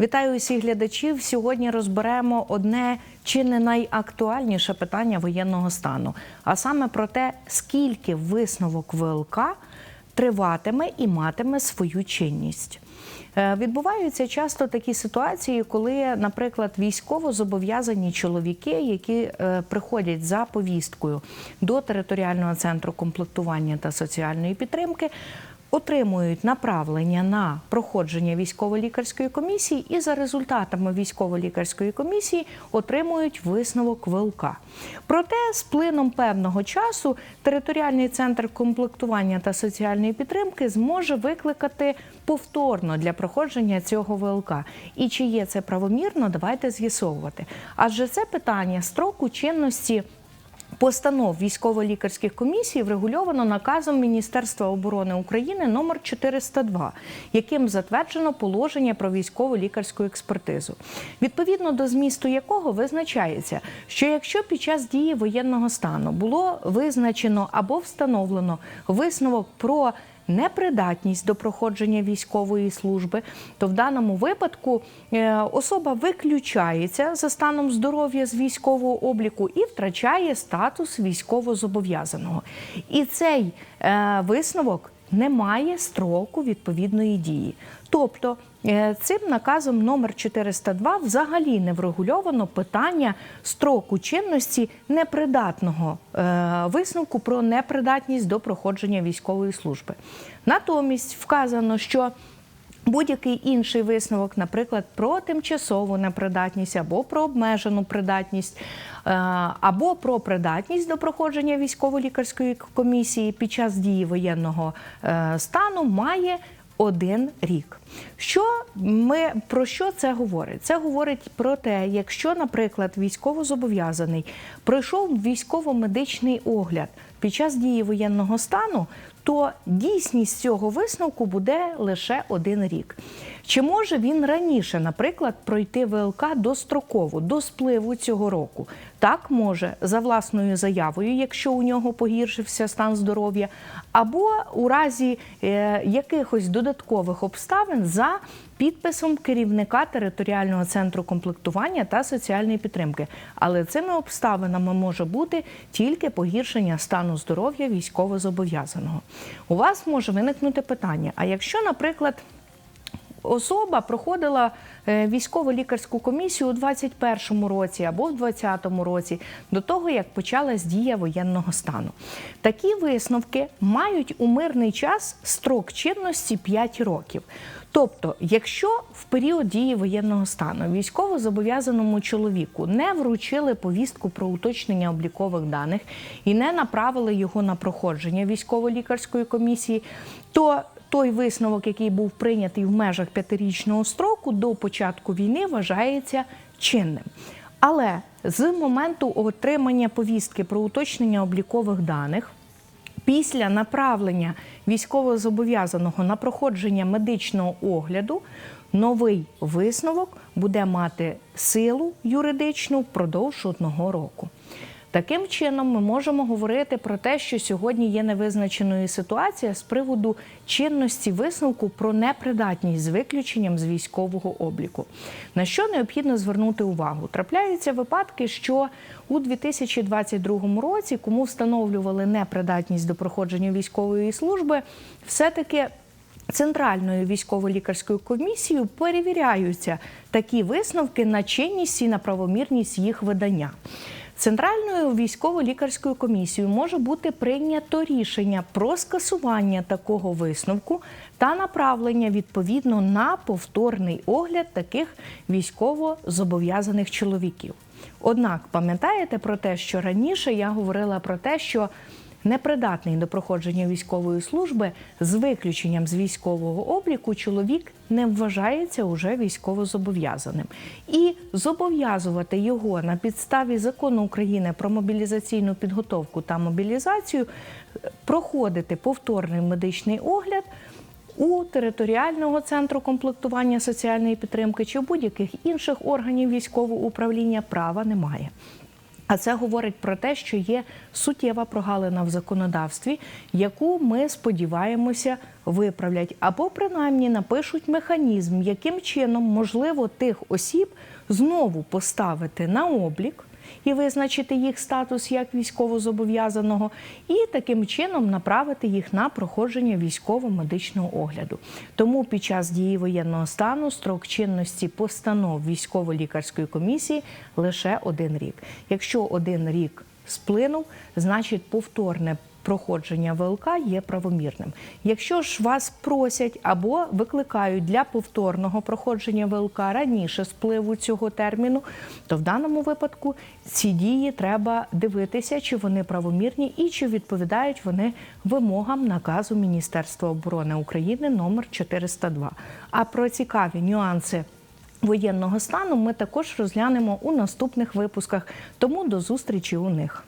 Вітаю усіх глядачів. Сьогодні розберемо одне чи не найактуальніше питання воєнного стану, а саме про те, скільки висновок ВЛК триватиме і матиме свою чинність. Е, Відбуваються часто такі ситуації, коли, наприклад, військово зобов'язані чоловіки, які е, приходять за повісткою до територіального центру комплектування та соціальної підтримки, отримують направлення на проходження військово-лікарської комісії і за результатами військово-лікарської комісії отримують висновок ВЛК. Проте з плином певного часу територіальний центр комплектування та соціальної підтримки зможе викликати повторно для проходження цього ВЛК. І чи є це правомірно, давайте з'ясовувати. Адже це питання строку чинності. Постанов військово-лікарських комісій врегульовано наказом Міністерства оборони України номер 402, яким затверджено положення про військово-лікарську експертизу, відповідно до змісту якого визначається, що якщо під час дії воєнного стану було визначено або встановлено висновок про непридатність до проходження військової служби, то в даному випадку е, особа виключається за станом здоров'я з військового обліку і втрачає статус військовозобов'язаного. І цей е, висновок не має строку відповідної дії. Тобто цим наказом номер 402 взагалі не врегульовано питання строку чинності непридатного е, висновку про непридатність до проходження військової служби. Натомість вказано, що Будь-який інший висновок, наприклад, про тимчасову непридатність або про обмежену придатність, е, або про придатність до проходження військово-лікарської комісії під час дії воєнного е, стану, має один рік. Що ми про що це говорить? Це говорить про те, якщо, наприклад, військовозобов'язаний пройшов військово-медичний огляд під час дії воєнного стану, то дійсність цього висновку буде лише один рік. Чи може він раніше, наприклад, пройти ВЛК достроково, до спливу цього року? Так може за власною заявою, якщо у нього погіршився стан здоров'я, або у разі е, якихось додаткових обставин за підписом керівника територіального центру комплектування та соціальної підтримки. Але цими обставинами може бути тільки погіршення стану здоров'я військовозобов'язаного. У вас може виникнути питання: а якщо, наприклад, особа проходила е, військово-лікарську комісію у 21-му році або в 20-му році, до того як почалась дія воєнного стану. Такі висновки мають у мирний час строк чинності 5 років. Тобто, якщо в період дії воєнного стану військово зобов'язаному чоловіку не вручили повістку про уточнення облікових даних і не направили його на проходження військово-лікарської комісії, то той висновок, який був прийнятий в межах п'ятирічного строку до початку війни, вважається чинним. Але з моменту отримання повістки про уточнення облікових даних після направлення військовозобов'язаного на проходження медичного огляду новий висновок буде мати силу юридичну впродовж одного року. Таким чином, ми можемо говорити про те, що сьогодні є невизначеною ситуація з приводу чинності висновку про непридатність з виключенням з військового обліку. На що необхідно звернути увагу? Трапляються випадки, що у 2022 році, кому встановлювали непридатність до проходження військової служби, все-таки Центральною військово-лікарською комісією перевіряються такі висновки на чинність і на правомірність їх видання. Центральною військово-лікарською комісією може бути прийнято рішення про скасування такого висновку та направлення відповідно на повторний огляд таких військово зобов'язаних чоловіків. Однак пам'ятаєте про те, що раніше я говорила про те, що непридатний до проходження військової служби з виключенням з військового обліку чоловік не вважається уже військовозобов'язаним. І зобов'язувати його на підставі закону України про мобілізаційну підготовку та мобілізацію проходити повторний медичний огляд. У територіального центру комплектування соціальної підтримки чи будь-яких інших органів військового управління права немає. А це говорить про те, що є суттєва прогалина в законодавстві, яку ми сподіваємося виправлять, або принаймні напишуть механізм, яким чином можливо тих осіб знову поставити на облік і визначити їх статус як військовозобов'язаного, і таким чином направити їх на проходження військово-медичного огляду. Тому під час дії воєнного стану строк чинності постанов військово-лікарської комісії лише один рік. Якщо один рік сплинув, значить повторне проходження ВЛК є правомірним. Якщо ж вас просять або викликають для повторного проходження ВЛК раніше спливу цього терміну, то в даному випадку ці дії треба дивитися, чи вони правомірні і чи відповідають вони вимогам наказу Міністерства оборони України номер 402. А про цікаві нюанси. Воєнного стану ми також розглянемо у наступних випусках, тому до зустрічі у них.